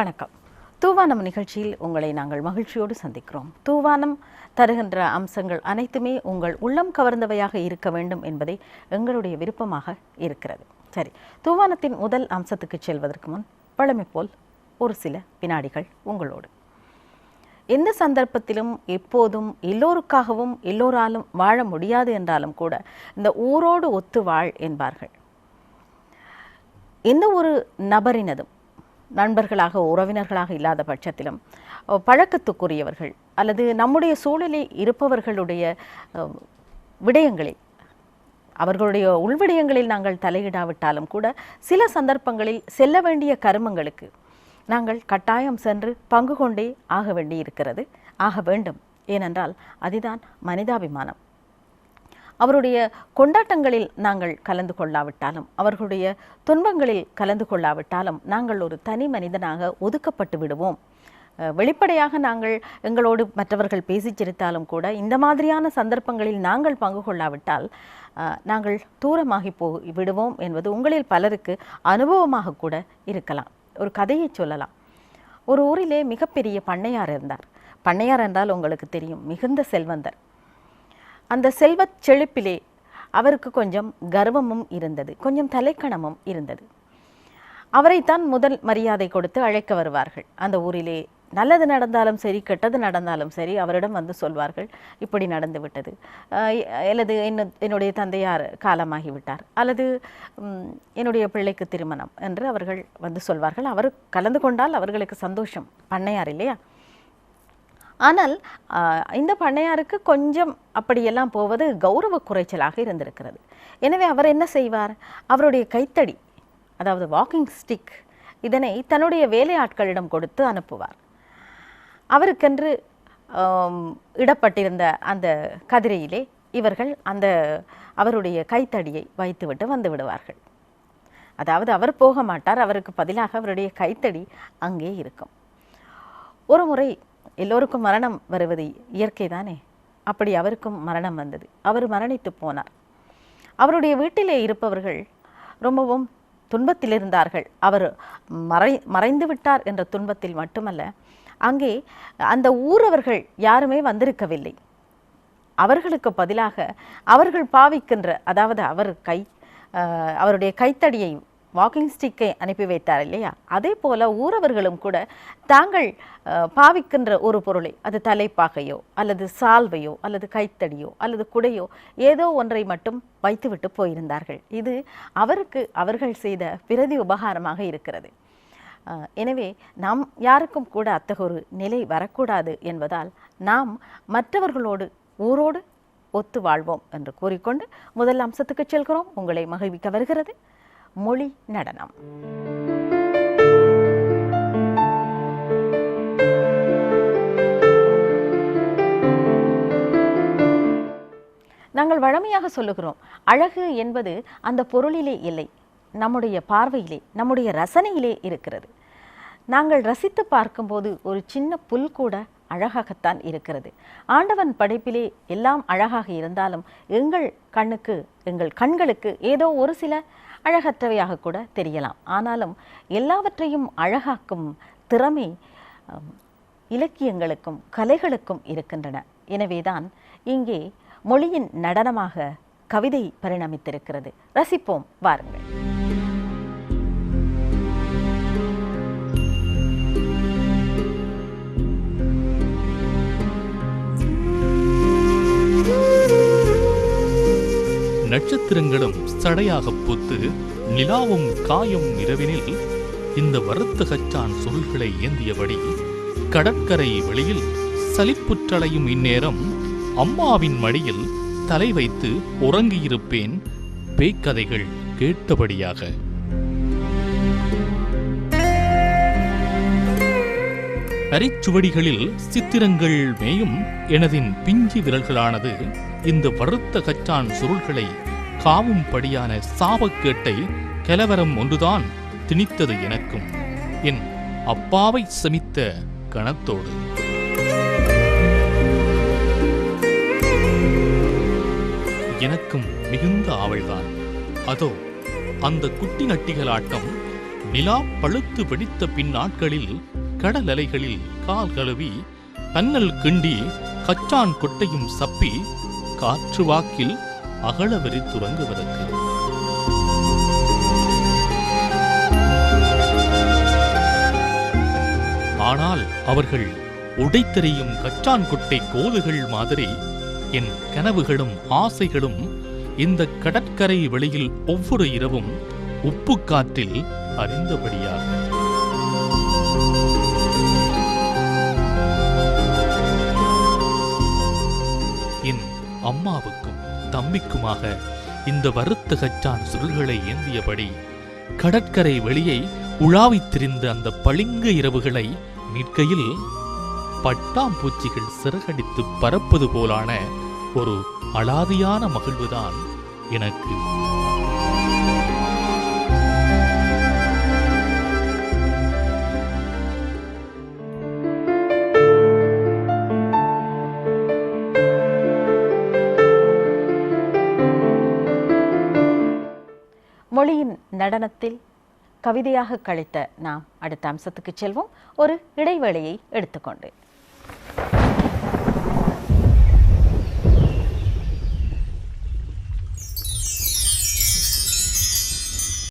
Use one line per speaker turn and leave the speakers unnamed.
வணக்கம். தூவானம் நிகழ்ச்சியில் உங்களை நாங்கள் மகிழ்ச்சியோடு சந்திக்கிறோம். தூவானம் தருகின்ற அம்சங்கள் அனைத்துமே உங்கள் உள்ளம் கவர்ந்தவையாக இருக்க வேண்டும் என்பதே எங்களுடைய விருப்பமாக இருக்கிறது. சரி தூவானத்தின் முதல் அம்சத்துக்கு செல்வதற்கு முன் பழமை போல் ஒரு சில வினாடிகள் உங்களோடு. எந்த சந்தர்ப்பத்திலும் எப்போதும் எல்லோருக்காகவும் எல்லோராலும் வாழ முடியாது என்றாலும் கூட இந்த ஊரோடு ஒத்து வாழ் என்பார்கள். எந்த ஒரு நபரினதும் நண்பர்களாக உறவினர்களாக இல்லாத பட்சத்திலும் பழக்கத்துக்குரியவர்கள் அல்லது நம்முடைய சூழலில் இருப்பவர்களுடைய விடயங்களில் அவர்களுடைய உள்விடயங்களில் நாங்கள் தலையிடாவிட்டாலும் கூட சில சந்தர்ப்பங்களில் செல்ல வேண்டிய கருமங்களுக்கு நாங்கள் கட்டாயம் சென்று பங்கு கொண்டே ஆக வேண்டி இருக்கிறது ஆக வேண்டும். ஏனென்றால் அதுதான் மனிதாபிமானம். அவருடைய கொண்டாட்டங்களில் நாங்கள் கலந்து கொள்ளாவிட்டாலும் அவர்களுடைய துன்பங்களில் கலந்து கொள்ளாவிட்டாலும் நாங்கள் ஒரு தனி மனிதனாக ஒதுக்கப்பட்டு விடுவோம். அஹ், வெளிப்படையாக நாங்கள் எங்களோடு மற்றவர்கள் பேசிச் சிரித்தாலும் கூட இந்த மாதிரியான சந்தர்ப்பங்களில் நாங்கள் பங்கு கொள்ளாவிட்டால் அஹ், நாங்கள் தூரமாகி போ விடுவோம் என்பது உங்களில் பலருக்கு அனுபவமாக கூட இருக்கலாம். ஒரு கதையை சொல்லலாம். ஒரு ஊரிலே மிகப்பெரிய பண்ணையார் இருந்தார். பண்ணையார் என்றால் உங்களுக்கு தெரியும் மிகுந்த செல்வந்தர். அந்த செல்வச் செழிப்பிலே அவருக்கு கொஞ்சம் கர்வமும் இருந்தது. கொஞ்சம் தலைக்கணமும் இருந்தது. அவரைத்தான் முதல் மரியாதை கொடுத்து அழைக்க வருவார்கள். அந்த ஊரிலே நல்லது நடந்தாலும் சரி கெட்டது நடந்தாலும் சரி அவரிடம் வந்து சொல்வார்கள் இப்படி நடந்து விட்டது அல்லது என்ன என்னுடைய தந்தையார் காலமாகிவிட்டார். அல்லது என்னுடைய பிள்ளைக்கு திருமணம் என்று அவர்கள் வந்து சொல்வார்கள். அவர் கலந்து கொண்டால் அவர்களுக்கு சந்தோஷம். பண்ணையார் இல்லையா? ஆனால் இந்த பண்ணையாருக்கு கொஞ்சம் அப்படியெல்லாம் போவது கௌரவ குறைச்சலாக இருந்திருக்கிறது. எனவே அவர் என்ன செய்வார்? அவருடைய கைத்தடி அதாவது வாக்கிங் ஸ்டிக் இதனை தன்னுடைய வேலையாட்களிடம் கொடுத்து அனுப்புவார். அவருக்கென்று இடப்பட்டிருந்த அந்த கதிரையிலே இவர்கள் அந்த அவருடைய கைத்தடியை வைத்துவிட்டு வந்து விடுவார்கள். அதாவது அவர் போக மாட்டார் அவருக்கு பதிலாக அவருடைய கைத்தடி அங்கே இருக்கும். ஒரு முறை எல்லோருக்கும் மரணம் வருவது இயற்கை தானே? அப்படி அவருக்கும் மரணம் வந்தது. அவர் மரணித்து போனார். அவருடைய வீட்டிலே இருப்பவர்கள் ரொம்பவும் துன்பத்தில் இருந்தார்கள். அவர் மறை மறைந்து விட்டார் என்ற துன்பத்தில் மட்டுமல்ல அங்கே அந்த ஊரவர்கள் யாருமே வந்திருக்கவில்லை. அவர்களுக்கு பதிலாக அவர்கள் பாவிக்கின்ற அதாவது அவர் கை அவருடைய கைத்தடியை வாக்கிங் ஸ்டிக்கை அனுப்பி வைத்தார் இல்லையா? அதே போல ஊரவர்களும் கூட தாங்கள் அஹ், பாவிக்கின்ற ஒரு பொருளை அது தலைப்பாகையோ அல்லது சால்வையோ அல்லது கைத்தடியோ அல்லது குடையோ ஏதோ ஒன்றை மட்டும் வைத்துவிட்டு போயிருந்தார்கள். இது அவருக்கு அவர்கள் செய்த பிரதி உபகாரமாக இருக்கிறது. எனவே நாம் யாருக்கும் கூட அத்தகொரு நிலை வரக்கூடாது என்பதால் நாம் மற்றவர்களோடு ஊரோடு ஒத்து வாழ்வோம் என்று கூறிக்கொண்டு முதல் அம்சத்துக்கு செல்கிறோம். உங்களை மகிழ்விக்க வருகிறது. மொழி நடனம். நாங்கள் வழமையாக சொல்லுகிறோம் அழகு என்பது அந்த பொருளிலே இல்லை நம்முடைய பார்வையிலே நம்முடைய ரசனையிலே இருக்கிறது. நாங்கள் ரசித்து பார்க்கும்போது ஒரு சின்ன புல் கூட அழகாகத்தான் இருக்கிறது. ஆண்டவன் படைப்பிலே எல்லாம் அழகாக இருந்தாலும் எங்கள் கண்ணுக்கு எங்கள் கண்களுக்கு ஏதோ ஒரு சில அழகற்றவையாக கூட தெரியலாம். ஆனாலும் எல்லாவற்றையும் அழகாக்கும் திறமை இலக்கியங்களுக்கும் கலைகளுக்கும் இருக்கின்றன. எனவேதான் இங்கே மொழியின் நடனமாக கவிதை பரிணமித்திருக்கிறது. ரசிப்போம் வாருங்கள்.
நட்சத்திரங்களும் சடையாகப் பூத்து நிலாவும் காயும் இரவினில் இந்த வருத்த கச்சான் சுருள்களை ஏந்தியபடி கடற்கரை வெளியில் சலிப்புற்றலையும் இந்நேரம் அம்மாவின் மடியில் தலை வைத்து உறங்கியிருப்பேன் பேய்க்கதைகள் கேட்டபடியாக. அரிச்சுவடிகளில் சித்திரங்கள் மேயும் எனதின் பிஞ்சி விரல்களானது இந்த வருத்த கச்சான் சுருள்களை காவும்படியான சாபக்கேட்டை கலவரம் ஒன்றுதான் திணித்தது எனக்கும். என் அப்பாவை சமித்த கணத்தோடு. எனக்கும் மிகுந்த ஆவல்தான். அதோ அந்த குட்டி நட்டிகளாட்டம் நிலா பழுத்து வெடித்த பின் நாட்களில் கடல் அலைகளில் கால் கழுவி பன்னல் கிண்டி கச்சான் கொட்டையும் சப்பி காற்று வாக்கில் அகலவரி துறங்குவதற்கு. ஆனால் அவர்கள் உடைத்தெறியும் கச்சான் குட்டை கோதுகள் மாதிரி என் கனவுகளும் ஆசைகளும் இந்த கடற்கரை வெளியில் ஒவ்வொரு இரவும் உப்பு காற்றில் அறிந்தபடியாக என் அம்மாவுக்கும் தம்பிக்குமாக இந்த வருத்த கச்சான் சுருள்களை ஏந்தியபடி கடற்கரை வெளியை உலாவித் திரிந்த அந்த பளிங்கு இரவுகளை மீட்கையில் பட்டாம்பூச்சிகள் சிறகடித்து பறப்பது போலான ஒரு அலாதியான மகிழ்வுதான் எனக்கு.
மொழியின் நடனத்தில் கவிதையாக கழித்த நாம் அடுத்த அம்சத்துக்கு செல்வோம். ஒரு இடைவேளையை எடுத்துக்கொண்டு.